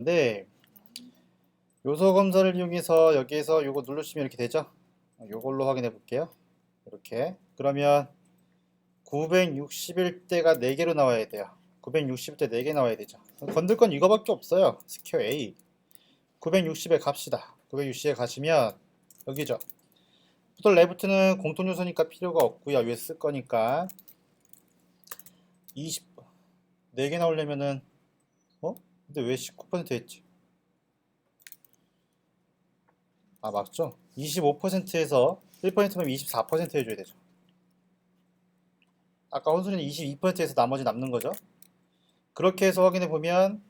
근데 요소 검사를 이용해서 여기에서 요거 누르시면 이렇게 되죠? 요걸로 확인해 볼게요. 이렇게. 그러면 961대가 4개로 나와야 돼요. 960대 4개 나와야 되죠. 건들 건 이거밖에 없어요. 스퀘어 A. 960에 갑시다. 960에 가시면 여기죠. 포털 레프트는 공통 요소니까 필요가 없고요. 위에 쓸 거니까 20 4개 나오려면은 어? 근데 왜 19% 했지? 아 맞죠? 25%에서 1%면 24% 해줘야 되죠. 아까 혼수는 22%에서 나머지 남는 거죠. 그렇게 해서 확인해 보면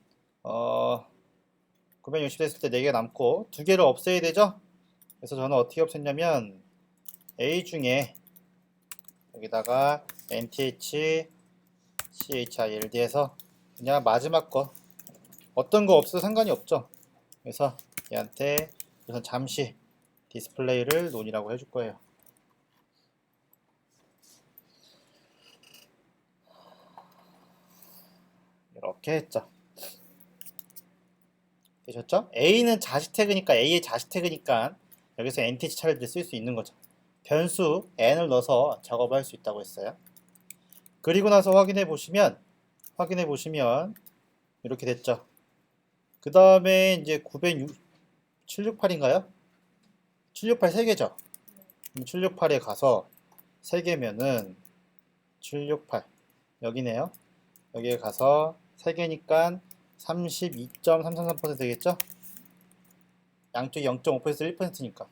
어 960 됐을 때 4개 남고 2개를 없애야 되죠. 그래서 저는 어떻게 없앴냐면 A 중에 여기다가 NTH CHILD 해서 그냥 마지막 거 어떤 거 없어도 상관이 없죠. 그래서 얘한테 우선 잠시 디스플레이를 논이라고 해줄 거예요. 이렇게 했죠. 되셨죠? A는 자식 태그니까 A의 자식 태그니까 여기서 NTH 차례를 쓸 수 있는 거죠. 변수 n을 넣어서 작업을 할 수 있다고 했어요. 그리고 나서 확인해 보시면 확인해 보시면 이렇게 됐죠. 그 다음에 이제 906 768인가요? 768 3개죠. 768에 가서 3개면은 768 여기네요. 여기에 가서 3개니까 32.333% 되겠죠? 양쪽이 0.5% 1%니까.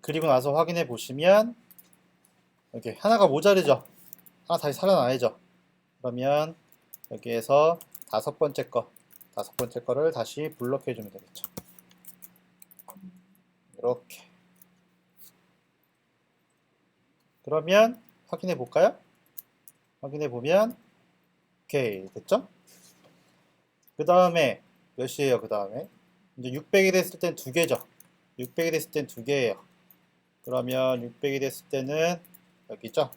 그리고 나서 확인해 보시면 이렇게 하나가 모자르죠. 하나 다시 살아나야죠. 그러면 여기에서 다섯 번째 거, 다섯 번째 거를 다시 블록해 주면 되겠죠. 이렇게. 그러면 확인해 볼까요? 확인해 보면 오케이 됐죠? 그 다음에 몇 시에요? 그 다음에 이제 600이 됐을 땐 두 개죠. 600이 됐을 땐 두 개예요. 그러면 600이 됐을 때는 여기죠.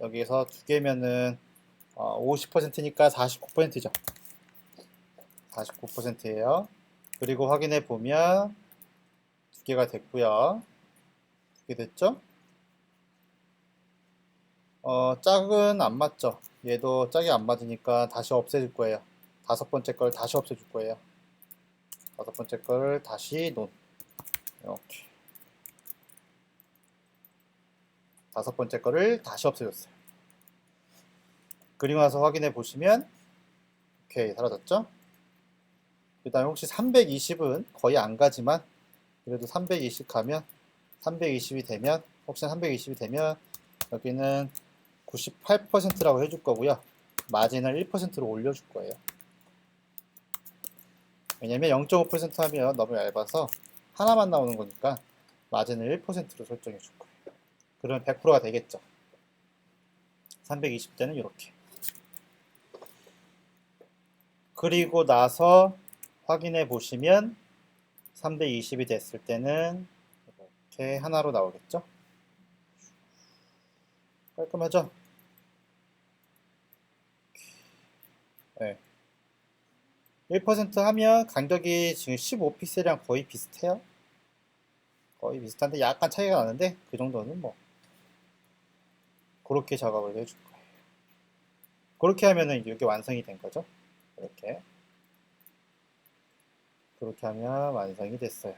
여기서 두 개면은 어, 50%니까 49%죠. 49%예요. 그리고 확인해 보면 두 개가 됐고요. 두 개 됐죠? 어, 짝은 안 맞죠. 얘도 짝이 안 맞으니까 다시 없애줄 거예요. 다섯 번째 걸 다시 없애줄 거예요. 다섯 번째 거를 다시 논. 이렇게. 다섯 번째 거를 다시 없애줬어요. 그리고 나서 확인해 보시면 오케이 사라졌죠? 그 다음에 혹시 320은 거의 안 가지만 그래도 320 가면 320이 되면 혹시 320이 되면 여기는 98%라고 해줄 거고요. 마진을 1%로 올려줄 거예요. 왜냐면 0.5% 하면 너무 얇아서 하나만 나오는 거니까 마진을 1%로 설정해 줄 거예요. 그러면 100%가 되겠죠. 320대는 이렇게. 그리고 나서 확인해 보시면 320이 됐을 때는 이렇게 하나로 나오겠죠. 깔끔하죠? 네. 1% 하면 간격이 지금 15픽셀이랑 거의 비슷해요. 거의 비슷한데 약간 차이가 나는데 그 정도는 뭐 그렇게 작업을 해줄 거예요. 그렇게 하면은 이게 완성이 된 거죠. 이렇게 그렇게 하면 완성이 됐어요.